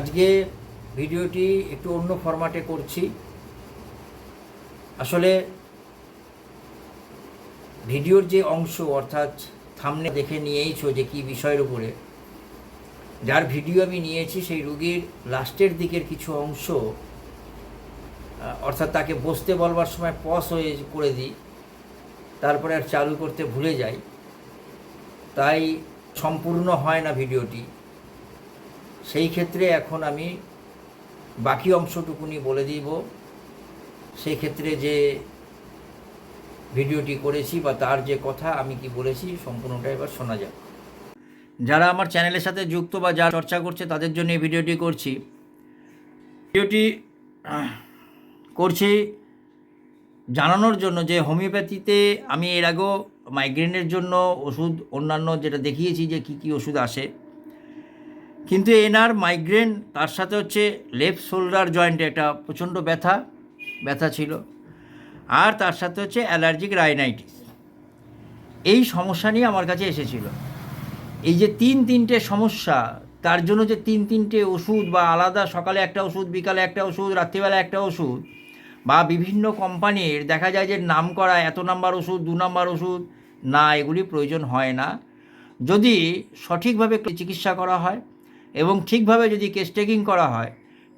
আজকে ভিডিওটি একটু অন্য ফরম্যাটে করছি। আসলে ভিডিওর যে অংশ, অর্থাৎ থামনে দেখে নিয়েইছো যে কি বিষয়ের উপরে, যার ভিডিও আমি নিয়েছি সেই রুগীর লাস্টের দিকের কিছু অংশ অর্থাৎ তাকে বসতে বলবার সময় পস হয়ে করে দিই, তারপরে আর চালু করতে ভুলে যাই। তাই সম্পূর্ণ হয় না ভিডিওটি। সেই ক্ষেত্রে এখন আমি বাকি অংশটুকুনি বলে দিব। সেই ক্ষেত্রে যে ভিডিওটি করেছি বা তার যে কথা আমি কি বলেছি সম্পূর্ণটা এবার শোনা যাক। যারা আমার চ্যানেলের সাথে যুক্ত বা যারা চর্চা করছে, তাদের জন্য এই ভিডিওটি করছি। ভিডিওটি করছি জানানোর জন্য যে হোমিওপ্যাথিতে আমি এর আগেও মাইগ্রেনের জন্য ওষুধ অন্যান্য যেটা দেখিয়েছি যে কি কি ওষুধ আসে কিন্তু এনার মাইগ্রেন তার সাথে হচ্ছে লেফট শোল্ডার জয়েন্টে একটা প্রচণ্ড ব্যথা ব্যথা ছিল। আর তার সাথে হচ্ছে অ্যালার্জিক রাইনাইটিস এই সমস্যা নিয়ে আমার কাছে এসেছিল। এই যে তিন তিনটে সমস্যা, তার জন্য যে তিন তিনটে ওষুধ বা আলাদা সকালে একটা ওষুধ, বিকালে একটা ওষুধ, রাত্রিবেলা একটা ওষুধ বা বিভিন্ন কোম্পানির দেখা যায় যে নাম করা এত নাম্বার ওষুধ, দু নাম্বার ওষুধ, না, এগুলি প্রয়োজন হয় না। যদি সঠিকভাবে চিকিৎসা করা হয় এবং ঠিকভাবে যদি কেস টেকিং করা হয়,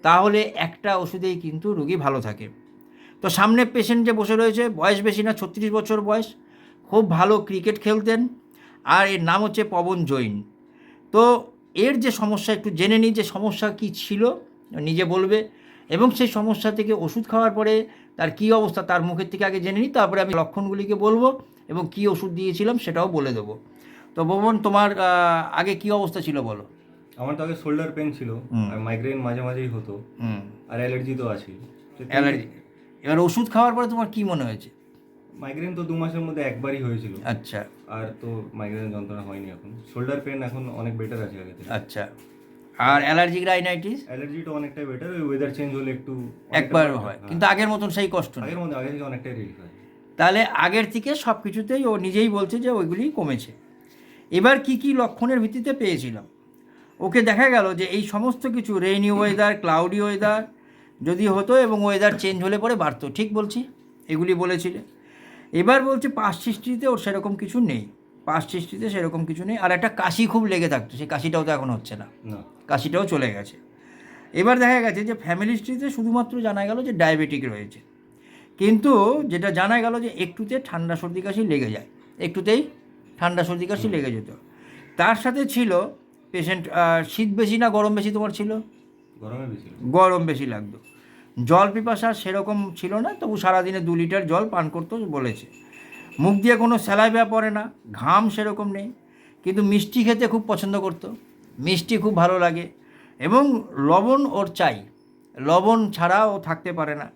তাহলে একটা ওষুধেই কিন্তু রুগী ভালো থাকে। তো সামনে পেশেন্ট যে বসে রয়েছে, বয়স বেশি না, ছত্রিশ বছর বয়স, খুব ভালো ক্রিকেট খেলতেন, আর এর নাম হচ্ছে পবন জৈন। তো এর যে সমস্যা, একটু জেনে নিই যে সমস্যা কি ছিল, নিজে বলবে। এবং সেই সমস্যা থেকে ওষুধ খাওয়ার পরে তার কি অবস্থা, তার মুখের থেকে আগে জেনে নিই, তারপরে আমি লক্ষণগুলিকে বলব এবং কি ওষুধ দিয়েছিলাম সেটাও বলে দেবো। তো ভবন তোমার আগে কি অবস্থা ছিল বলো? আমার তো আগে শোল্ডার পেন ছিল আর মাইগ্রেন মাঝে মাঝেই হতো আর অ্যালার্জি তো আছেই। অ্যালার্জি এবার ওষুধ খাওয়ার পরে তোমার কি মনে হয়েছে? মাইগ্রেন তো দু মাসের মধ্যে একবারই হয়েছিল। আচ্ছা। আর তো মাইগ্রেন যন্ত্রণা হয়নি এখন। শোল্ডার পেন এখন অনেক বেটার আছে আগে থেকে। আচ্ছা। আর অ্যালার্জিক রাইনাইটিস অ্যালার্জিটা অনেকটাই বেটার ওই ওয়েদার চেঞ্জ হলে একটু একবার হয়। হ্যাঁ। কিন্তু আগের মতন সেই কষ্ট আগের মধ্যে আগে থেকে অনেকটাই রিলিফ হয়। তাহলে আগের থেকে সব কিছুতেই ও নিজেই বলছে যে ওইগুলি কমেছে। এবার কি কি লক্ষণের ভিত্তিতে পেয়েছিলাম? ওকে দেখা গেল যে এই সমস্ত কিছু রেইনি ওয়েদার ক্লাউডি ওয়েদার যদি হতো এবং ওয়েদার চেঞ্জ হলে পরে বাড়তো ঠিক বলছি? এগুলি বলেছিলে। এবার বলছে পাশ সৃষ্টিতে ওর সেরকম কিছু নেই। পাশ সৃষ্টিতে সেরকম কিছু নেই। আর একটা কাশি খুব লেগে থাকতো সেই কাশিটাও তো এখন হচ্ছে না। না। কাশিটাও চলে গেছে। এবার দেখা গেছে যে ফ্যামিলি হিস্ট্রিতে শুধুমাত্র জানা গেল যে ডায়াবেটিক রয়েছে। কিন্তু যেটা জানা গেল যে একটুতে ঠান্ডা সর্দি কাশি লেগে যায়। একটুতেই ঠান্ডা সর্দি কাশি লেগে যেত। তার সাথে ছিল পেশেন্ট শীত বেশি না গরম বেশি তোমার ছিল? গরম বেশি লাগতো। জল পিপাসা সেরকম ছিল না তবু সারাদিনে দু লিটার জল পান করতো বলেছে। মুখ দিয়ে কোনো স্যালাইভা পড়ে না ঘাম সেরকম নেই কিন্তু মিষ্টি খেতে খুব পছন্দ করতো। মিষ্টি খুব ভালো লাগে। এবং লবণ ওর চাই। লবণ ছাড়া ও থাকতে পারে না।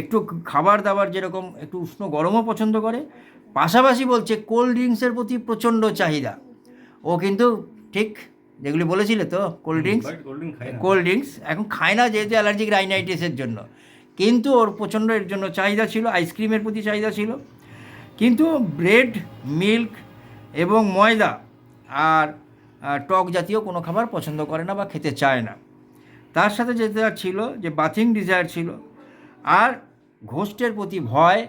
একটু খাবার দাবার যেরকম একটু উষ্ণ গরমও পছন্দ করে। পাশাপাশি বলছে কোল্ড ড্রিঙ্কসের প্রতি প্রচণ্ড চাহিদা। ও কিন্তু ঠিক যেগুলি বলেছিলে তো কোল্ড ড্রিঙ্কস কোল্ড ড্রিঙ্কস এখন খায় না যেহেতু অ্যালার্জিক রাইনাইটিসের জন্য। কিন্তু ওর প্রচণ্ড এর জন্য চাহিদা ছিল আইসক্রিমের প্রতি চাহিদা ছিল। কিন্তু ব্রেড মিল্ক এবং ময়দা আর টক জাতীয় কোনো খাবার পছন্দ করে না বা খেতে চায় না। তার সাথে যেটা ছিল যে বাথিং ডিজায়ার ছিল। আর ঘোষ্টের প্রতি ভয়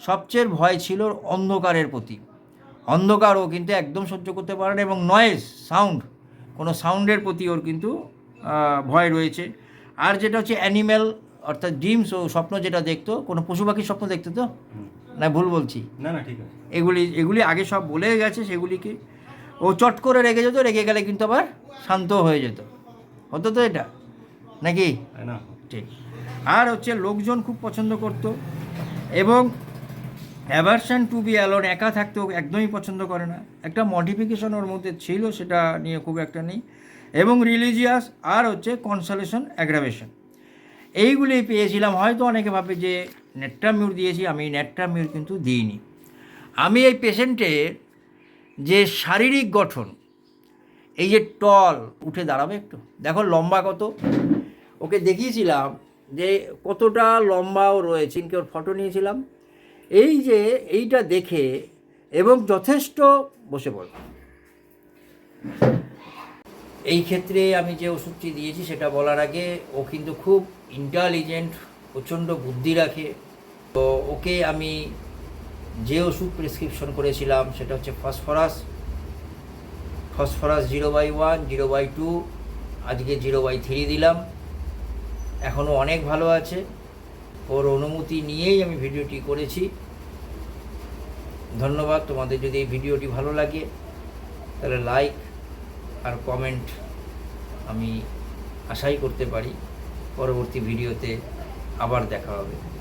সবচেয়ে ভয় ছিল অন্ধকারের প্রতি। অন্ধকারও কিন্তু একদম সহ্য করতে পারে না এবং নয়েজ সাউন্ড কোনো সাউন্ডের প্রতি ওর কিন্তু ভয় রয়েছে। আর যেটা হচ্ছে অ্যানিম্যাল অর্থাৎ ড্রিমস ও স্বপ্ন যেটা দেখতো কোনো পশু পাখির স্বপ্ন দেখতো তো? না ভুল বলছি? না না ঠিক আছে। এগুলি এগুলি আগে সব বলে গেছে সেগুলিকে। ও চট করে রেগে যেত রেগে গেলে কিন্তু আবার শান্ত হয়ে যেত। হতো তো এটা? নাকি? না। ঠিক। আর হচ্ছে লোকজন খুব পছন্দ করতো। এবং অ্যাভারশন টু বি অ্যালোন একা থাকতে ও একদমই পছন্দ করে না। একটা মডিফিকেশন ওর মধ্যে ছিল, সেটা নিয়ে খুব একটা নেই। এবং রিলিজিয়াস আর হচ্ছে কনসালেশন অ্যাগ্রাভেশন এইগুলি পেয়েছিলাম। হয়তো অনেকে ভাবে যে নেট্রামিউর দিয়েছি, আমি নেট্রামিউর কিন্তু দিইনি। আমি এই পেশেন্টের যে শারীরিক গঠন, এই যে টল, উঠে দাঁড়াবে একটু। দেখো লম্বা কত। ওকে দেখিয়েছিলাম যে কতটা লম্বাও রয়েছে। ওর ফটো নিয়েছিলাম। এই যে এইটা দেখে এবং যথেষ্ট বসে পড়ো। এই ক্ষেত্রে আমি যে ওষুধটি দিয়েছি সেটা বলার আগে ও কিন্তু খুব ইন্টেলিজেন্ট প্রচণ্ড বুদ্ধি রাখে। তো ওকে আমি যে ওষুধ প্রেসক্রিপশন করেছিলাম সেটা হচ্ছে phosphorus phosphorus zero by one zero by two আজকে জিরো বাই থ্রি দিলাম। এখনও অনেক ভালো আছে। ওর অনুমতি নিয়েই আমি ভিডিওটি করেছি। ধন্যবাদ, তোমাদের যদি এই ভিডিওটি ভালো লাগে, তাহলে লাইক আর কমেন্ট আমি আশাই করতে পারি। পরবর্তী ভিডিওতে আবার দেখা হবে।